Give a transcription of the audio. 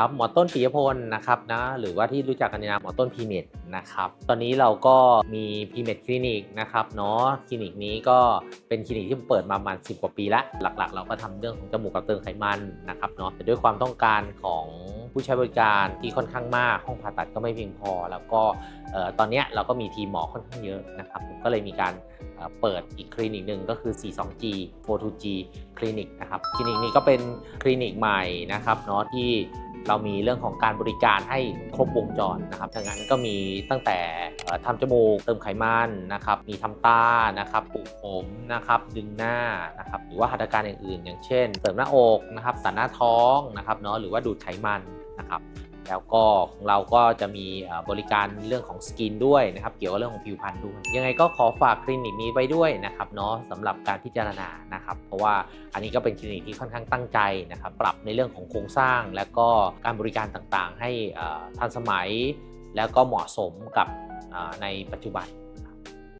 ครับหมอต้นปิยพลนะครับนะหรือว่าที่รู้จักกันในนามหมอต้นพีเมดนะครับตอนนี้เราก็มีพีเมดคลินิกนะครับเนาะคลินิกนี้ก็เป็นคลินิกที่เปิดมาประมาณ 10 กว่าปีล้วหลักๆ เราก็ทำเรื่องของจมูกกับเติมไขมันนะครับเนาะแต่ด้วยความต้องการของผู้ใช้บริการที่ค่อนข้างมากห้องผ่าตัดก็ไม่เพียงพอ แล้วก็เอ่อตอนนี้เราก็มีทีมหมอค่อนข้างเยอะนะครับก็เลยมีการเอ่อเปิดอีกคลินิกหนึ่งก็คือ 42G 42G คลินิกนะครับคลินิกนี้ก็เป็นคลินิกใหม่นะครับเนาะที่ เรามีเรื่องของการบริการให้ครบวงจรนะครับดังนั้นก็มีตั้งแต่เอ่อทำจมูกเติมไขมันนะครับมีทำตานะครับปลูกผมนะครับดึงหน้านะครับหรือว่าหัตถการอื่นๆ อย่างเช่นเติมหน้าอกนะครับตัดหน้าท้องนะครับเนาะหรือว่าดูดไขมันนะครับ แล้วก็ของเราก็จะมีบริการเรื่องของสกินด้วยนะครับ เกี่ยวกับเรื่องของผิวพรรณด้วยยังไงก็ขอฝากคลินิกนี้ไว้ด้วยนะครับเนาะสำหรับการพิจารณานะครับ เพราะว่าอันนี้ก็เป็นคลินิกที่ค่อนข้างตั้งใจนะครับ ปรับในเรื่องของโครงสร้าง และก็การบริการต่างๆ ให้ทันสมัย แล้วก็เหมาะสมกับในปัจจุบัน